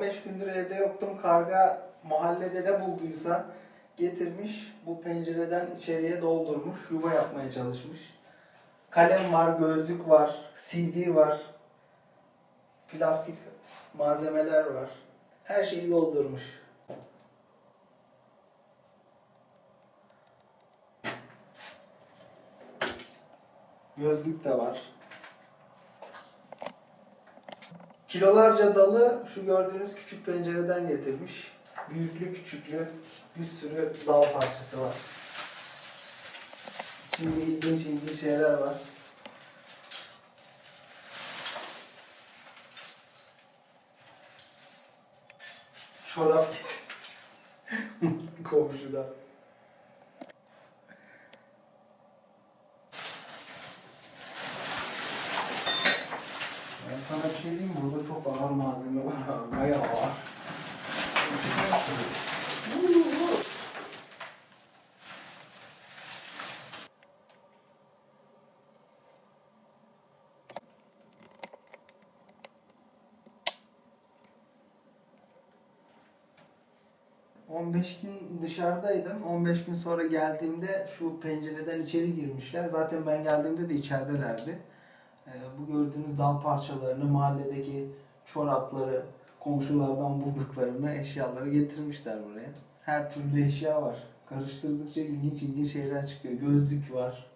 15 gündür evde yoktum. Karga mahallede ne bulduysa getirmiş. Bu pencereden içeriye doldurmuş. Yuva yapmaya çalışmış. Kalem var, gözlük var, CD var. Plastik malzemeler var. Her şeyi doldurmuş. Gözlük de var. Kilolarca dalı şu gördüğünüz küçük pencereden getirmiş. Büyüklü küçüklü bir sürü dal parçası var. Şimdi ilginç ilginç şeyler var. Çorap komşuda. Ben sana bir şey diyeyim? Burada çok ağır malzeme var. Bayağı ağır. ...15 gün dışarıdaydım. 15 gün sonra geldiğimde şu pencereden içeri girmişler. Zaten ben geldiğimde de içeridelerdi. Ee, bu gördüğünüz dal parçalarını, mahalledeki çorapları, komşulardan bulduklarını, eşyaları getirmişler buraya. Her türlü eşya var. Karıştırdıkça ilginç ilginç şeyler çıkıyor. Gözlük var,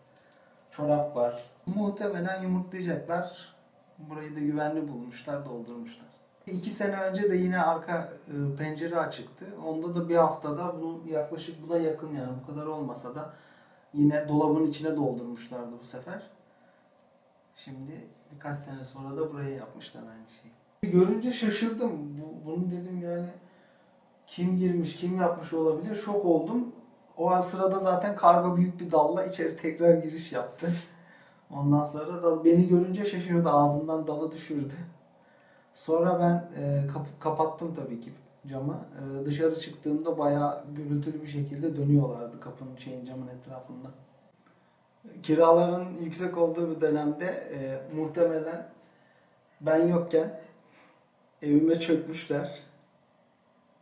çorap var. Muhtemelen yumurtlayacaklar. Burayı da güvenli bulmuşlar, doldurmuşlar. İki sene önce de yine arka e, pencere açıktı. Onda da bir haftada bunu yaklaşık buna yakın yani bu kadar olmasa da yine dolabın içine doldurmuşlardı bu sefer. Şimdi birkaç sene sonra da buraya yapmışlar aynı şeyi. Görünce şaşırdım. Bu, bunu dedim yani kim girmiş, kim yapmış olabilir? Şok oldum. O sırada zaten karga büyük bir dalla içeri tekrar giriş yaptı. Ondan sonra da beni görünce şaşırdı. Ağzından dalı düşürdü. Sonra ben e, kap- kapattım tabii ki camı. E, dışarı çıktığımda bayağı gürültülü bir şekilde dönüyorlardı kapının şeyin camın etrafında. Kiraların yüksek olduğu bir dönemde e, muhtemelen ben yokken evime çökmüşler.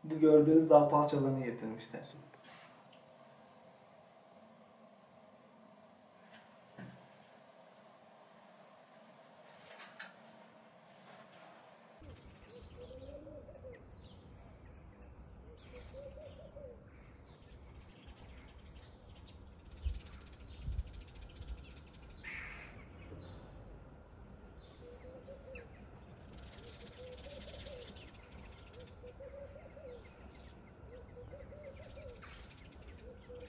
Bu gördüğünüz dağ parçalarını getirmişler.